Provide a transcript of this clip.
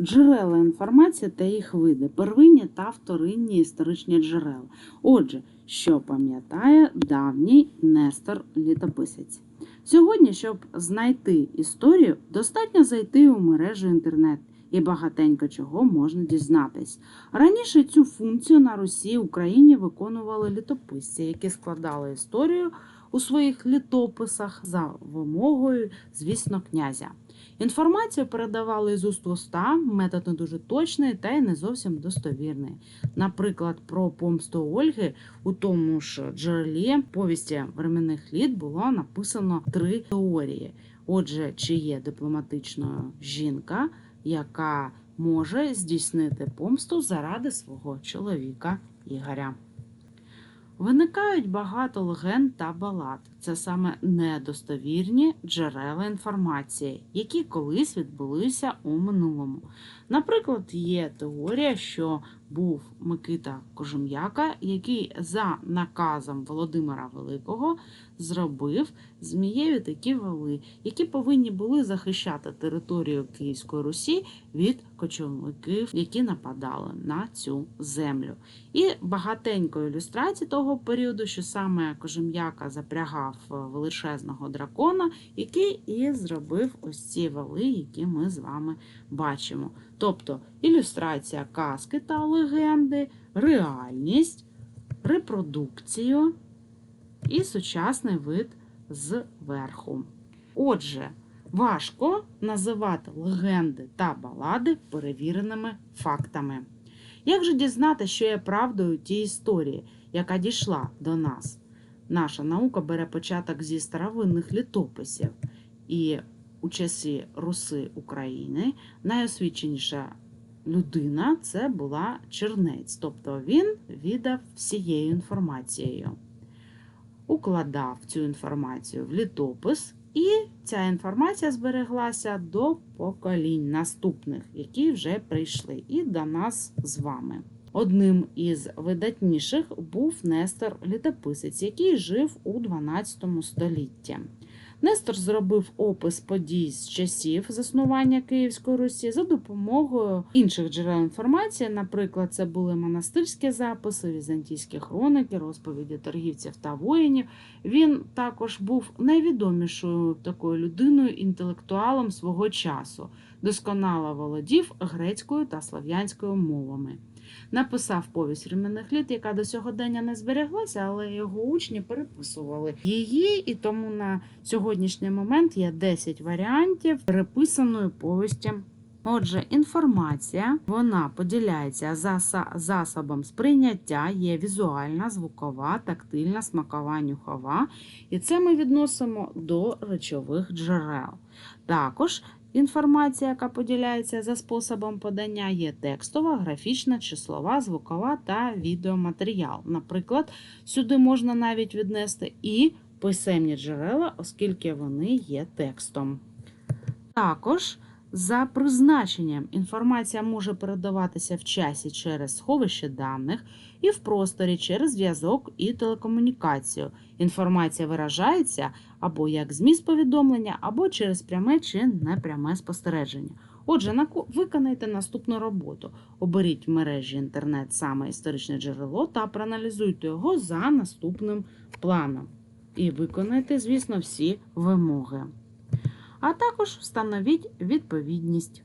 Джерела інформації та їх види, первинні та вторинні історичні джерела. Отже, що пам'ятає давній Нестор літописець. Сьогодні, щоб знайти історію, достатньо зайти у мережу інтернет і багатенько чого можна дізнатись. Раніше цю функцію на Русі Україні виконували літописці, які складали історію у своїх літописах за вимогою, звісно, князя. Інформацію передавали з уст в уста, метод не дуже точний та й не зовсім достовірний. Наприклад, про помсту Ольги у тому ж джерелі повісті временних літ було написано три теорії. Отже, чи є дипломатичною жінка, яка може здійснити помсту заради свого чоловіка Ігоря. Виникають багато легенд та балад. Це саме недостовірні джерела інформації, які колись відбулися у минулому. Наприклад, є теорія, що був Микита Кожум'яка, який за наказом Володимира Великого зробив змієві такі вали, які повинні були захищати територію Київської Русі від кочовиків, які нападали на цю землю. І багатенько ілюстрацій того періоду, що саме Кожем'яка запрягав величезного дракона, який і зробив ось ці вали, які ми з вами бачимо. Тобто ілюстрація казки та легенди, реальність, репродукцію і сучасний вид зверху. Отже, важко називати легенди та балади перевіреними фактами. Як же дізнати, що є правдою тій історії, яка дійшла до нас? Наша наука бере початок зі старовинних літописів, і у часі Руси України найосвіченіша людина це була чернець, тобто він віддав всією інформацією, укладав цю інформацію в літопис, і ця інформація збереглася до поколінь наступних, які вже прийшли, і до нас з вами. Одним із видатніших був Нестор Літописець, який жив у 12 столітті. Нестор зробив опис подій з часів заснування Київської Русі за допомогою інших джерел інформації. Наприклад, це були монастирські записи, візантійські хроники, розповіді торгівців та воїнів. Він також був найвідомішою такою людиною, інтелектуалом свого часу, досконало володів грецькою та слов'янською мовами. Написав повість временних літ, яка до сьогодення не збереглася, але його учні переписували її, і тому на сьогоднішній момент є 10 варіантів переписаної повісті. Отже, інформація вона поділяється за засобом сприйняття, є візуальна, звукова, тактильна, смакова, нюхова. І це ми відносимо до речових джерел. Також Інформація, яка поділяється за способом подання, є текстова, графічна, числова, звукова та відеоматеріал. Наприклад, сюди можна навіть віднести і писемні джерела, оскільки вони є текстом. Також за призначенням інформація може передаватися в часі через сховище даних і в просторі через зв'язок і телекомунікацію. Інформація виражається або як зміст повідомлення, або через пряме чи непряме спостереження. Отже, виконайте наступну роботу. Оберіть в мережі інтернет саме історичне джерело та проаналізуйте його за наступним планом. І виконайте, звісно, всі вимоги. А також встановіть відповідність.